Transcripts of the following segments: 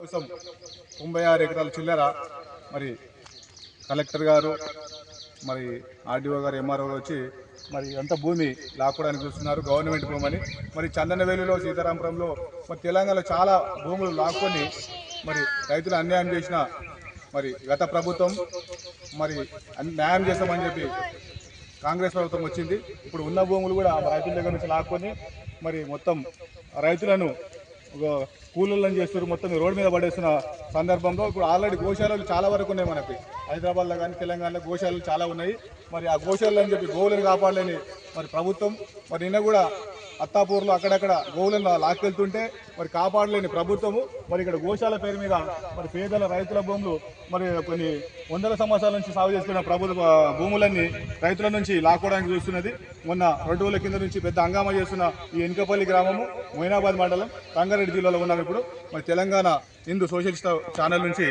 కోసం తొంభై ఆరు ఎకరాల చిల్లర మరి కలెక్టర్ గారు మరి ఆర్డీఓ గారు ఎంఆర్ఓ గారు వచ్చి మరి అంత భూమి లాక్కోవడానికి చూస్తున్నారు గవర్నమెంట్ భూమని మరి చందనవేలిలో సీతారాంపురంలో మరి తెలంగాణలో చాలా భూములు లాక్కొని మరి రైతులు అన్యాయం చేసిన మరి గత ప్రభుత్వం మరి అన్- న్యాయం చేస్తామని చెప్పి కాంగ్రెస్ ప్రభుత్వం వచ్చింది. ఇప్పుడు ఉన్న భూములు కూడా రైతుల దగ్గర నుంచి లాక్కొని మరి మొత్తం రైతులను కూలీలను చేస్తారు మొత్తం రోడ్డు మీద పడేస్తున్న సందర్భంలో ఇప్పుడు ఆల్రెడీ గోశాలలు చాలా వరకు ఉన్నాయి మనకి. హైదరాబాద్లో కానీ తెలంగాణలో గోశాలలు చాలా ఉన్నాయి. మరి ఆ గోశాలలు అని చెప్పి గోవులను కాపాడలేని మరి ప్రభుత్వం మరి నిన్న కూడా అత్తాపూర్లో అక్కడక్కడ గోవులను లాక్కెళ్తుంటే మరి కాపాడలేని ప్రభుత్వము మరి ఇక్కడ గోశాల పేరు మీద మరి పేదల రైతుల భూములు మరి కొన్ని వందల సంవత్సరాల నుంచి సాగు చేస్తున్న ప్రభుత్వ భూములన్నీ రైతుల నుంచి లాక్కోవడానికి చూస్తున్నది. మొన్న రెండు రోజుల కింద నుంచి పెద్ద హంగామా చేస్తున్న ఈ ఎన్కపల్లి గ్రామము మొయినాబాద్ మండలం రంగారెడ్డి జిల్లాలో ఉన్నాం ఇప్పుడు. మరి తెలంగాణ హిందూ సోషలిస్ట్ ఛానల్ నుంచి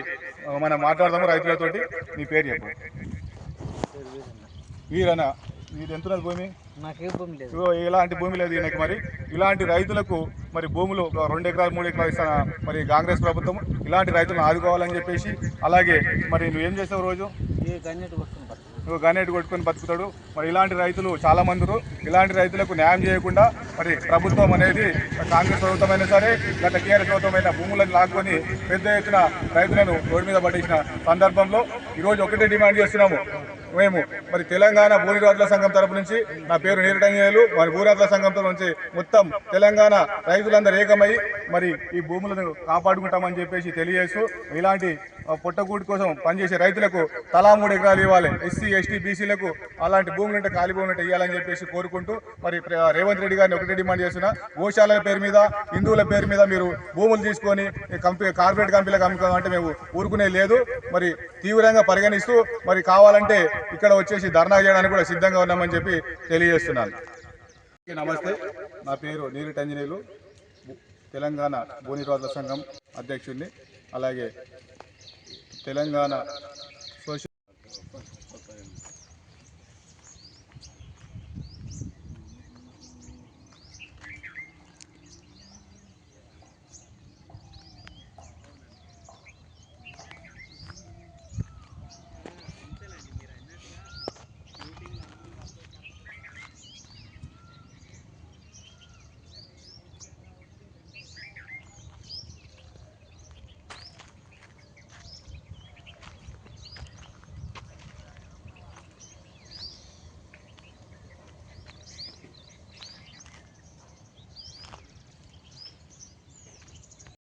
మనం మాట్లాడదాము రైతులతోటి. మీ పేరు చెప్పు. వీరన్న ఇది ఎంత భూమి? ఇలాంటి భూమి లేదు ఈయనకి మరి. ఇలాంటి రైతులకు మరి భూములు రెండు ఎకరాలు మూడు ఎకరాలు ఇస్తాన మరి కాంగ్రెస్ ప్రభుత్వం? ఇలాంటి రైతులను ఆదుకోవాలని చెప్పేసి అలాగే మరి నువ్వు ఏం చేసావు రోజు? నువ్వు గనేటు కొట్టుకొని బతుకుతాడు. మరి ఇలాంటి రైతులు చాలా మంది. ఇలాంటి రైతులకు న్యాయం చేయకుండా మరి ప్రభుత్వం అనేది కాంగ్రెస్ ప్రభుత్వం అయినా సరే గత టీఆర్ఎస్ ప్రభుత్వం అయిన భూములను లాక్కొని పెద్ద ఎత్తున రైతులను రోడ్డు మీద పడేసిన సందర్భంలో ఈరోజు ఒకటే డిమాండ్ చేస్తున్నాము. మేము మరి తెలంగాణ భూనిరాజుల సంఘం తరపు నుంచి నా పేరు నీరటంజనేయులు మరి భూరాజుల సంఘం తరపు నుంచి మొత్తం తెలంగాణ రైతులందరూ ఏకమై మరి ఈ భూములను కాపాడుకుంటామని చెప్పేసి తెలియజేస్తూ ఇలాంటి పుట్టగూడి కోసం పనిచేసే రైతులకు తలా మూడు ఎకరాలు ఇవ్వాలి. ఎస్సీ ఎస్టీ బీసీలకు అలాంటి భూములు ఉంటే ఖాళీ భూములు ఉంటే ఇవ్వాలని చెప్పేసి కోరుకుంటూ మరి రేవంత్ రెడ్డి గారిని ఒకటే డిమాండ్ చేసిన గోశాలల పేరు మీద హిందువుల పేరు మీద మీరు భూములు తీసుకొని కంపెనీ కార్పొరేట్ కంపెనీలకు అమ్ముకోమంటే మేము ఊరుకునే లేదు. మరి తీవ్రంగా పరిగణిస్తూ మరి కావాలంటే ఇక్కడ వచ్చేసి ధర్నా చేయడానికి కూడా సిద్ధంగా ఉన్నామని చెప్పి తెలియజేస్తున్నాను. నమస్తే. నా పేరు నీరు టంజనీలు తెలంగాణ భూనిరోధక సంఘం అధ్యక్షుడిని అలాగే తెలంగాణ